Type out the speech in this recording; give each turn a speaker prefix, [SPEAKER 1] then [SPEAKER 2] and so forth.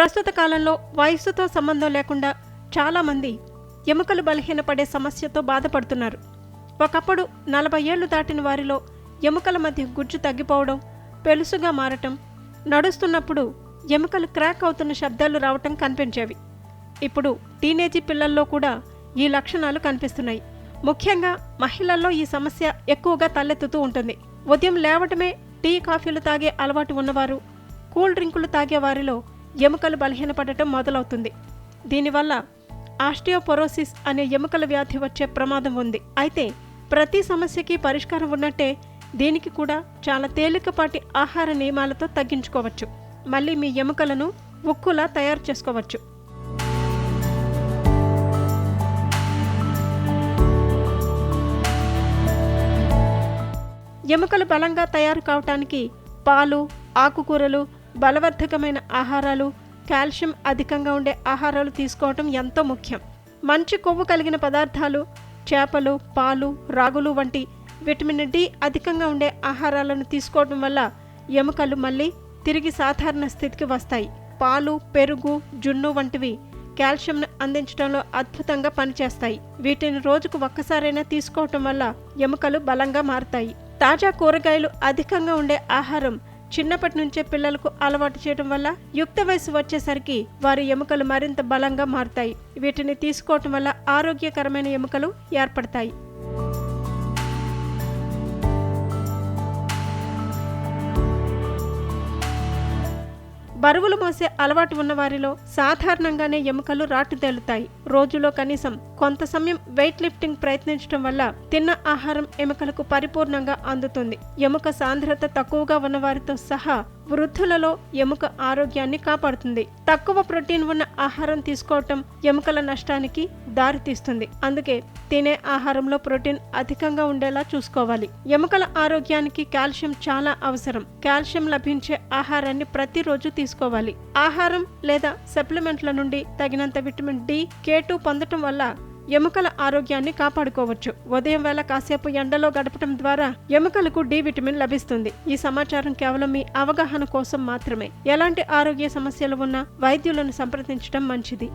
[SPEAKER 1] ప్రస్తుత కాలంలో వయస్సుతో సంబంధం లేకుండా చాలామంది ఎముకలు బలహీనపడే సమస్యతో బాధపడుతున్నారు. ఒకప్పుడు నలభై ఏళ్ళు దాటిన వారిలో ఎముకల మధ్య గుజ్జు తగ్గిపోవడం పెలుసుగా మారటం నడుస్తున్నప్పుడు ఎముకలు క్రాక్ అవుతున్న శబ్దాలు రావటం కనిపించేవి. ఇప్పుడు టీనేజీ పిల్లల్లో కూడా ఈ లక్షణాలు కనిపిస్తున్నాయి. ముఖ్యంగా మహిళల్లో ఈ సమస్య ఎక్కువగా తలెత్తుతూ ఉంటుంది. ఉదయం లేవటమే టీ కాఫీలు తాగే అలవాటు ఉన్నవారు కూల్ డ్రింకులు తాగే వారిలో ఎముకలు బలహీనపడటం మొదలవుతుంది. దీనివల్ల ఆస్టియోపొరోసిస్ అనే ఎముకల వ్యాధి వచ్చే ప్రమాదం ఉంది. అయితే ప్రతి సమస్యకి పరిష్కారం ఉన్నట్టే దీనికి కూడా చాలా తేలికపాటి ఆహార నియమాలతో తగ్గించుకోవచ్చు. మళ్ళీ మీ ఎముకలను ఉక్కులా తయారు చేసుకోవచ్చు. ఎముకలు బలంగా తయారు కావటానికి పాలు ఆకుకూరలు బలవర్ధకమైన ఆహారాలు కాల్షియం అధికంగా ఉండే ఆహారాలు తీసుకోవటం ఎంతో ముఖ్యం. మంచి కొవ్వు కలిగిన పదార్థాలు చేపలు పాలు రాగులు వంటి విటమిన్ డి అధికంగా ఉండే ఆహారాలను తీసుకోవడం వల్ల ఎముకలు మళ్ళీ తిరిగి సాధారణ స్థితికి వస్తాయి. పాలు పెరుగు జున్ను వంటివి కాల్షియంను అందించడంలో అద్భుతంగా పనిచేస్తాయి. వీటిని రోజుకు ఒక్కసారైనా తీసుకోవటం వల్ల ఎముకలు బలంగా మారతాయి. తాజా కూరగాయలు అధికంగా ఉండే ఆహారం చిన్నప్పటి నుంచే పిల్లలకు అలవాటు చేయడం వల్ల యుక్త వయసు వచ్చేసరికి వారి ఎముకలు మరింత బలంగా మారుతాయి. వీటిని తీసుకోవటం వల్ల ఆరోగ్యకరమైన ఎముకలు ఏర్పడతాయి. బరువులు మోసే అలవాటు ఉన్న వారిలో సాధారణంగానే ఎముకలు రాటుదేలుతాయి రోజులో కనీసం కొంత సమయం వెయిట్ లిఫ్టింగ్ ప్రయత్నించడం వల్ల తిన్న ఆహారం ఎముకలకు పరిపూర్ణంగా అందుతుంది. ఎముక సాంద్రత తక్కువగా ఉన్నవారితో సహా వృద్ధులలో ఎముక ఆరోగ్యాన్ని కాపాడుతుంది. తక్కువ ప్రోటీన్ ఉన్న ఆహారం తీసుకోవటం ఎముకల నష్టానికి దారితీస్తుంది. అందుకే తినే ఆహారంలో ప్రోటీన్ అధికంగా ఉండేలా చూసుకోవాలి. ఎముకల ఆరోగ్యానికి కాల్షియం చాలా అవసరం. కాల్షియం లభించే ఆహారాన్ని ప్రతిరోజు తీసుకోవాలి. ఆహారం లేదా సప్లిమెంట్ల నుండి తగినంత విటమిన్ డి కే టూ పొందటం వల్ల ఎముకల ఆరోగ్యాన్ని కాపాడుకోవచ్చు. ఉదయం వేళ కాసేపు ఎండలో గడపడం ద్వారా ఎముకలకు డి విటమిన్ లభిస్తుంది. ఈ సమాచారం కేవలం మీ అవగాహన కోసం మాత్రమే. ఎలాంటి ఆరోగ్య సమస్యలు ఉన్నా వైద్యులను సంప్రదించడం మంచిది.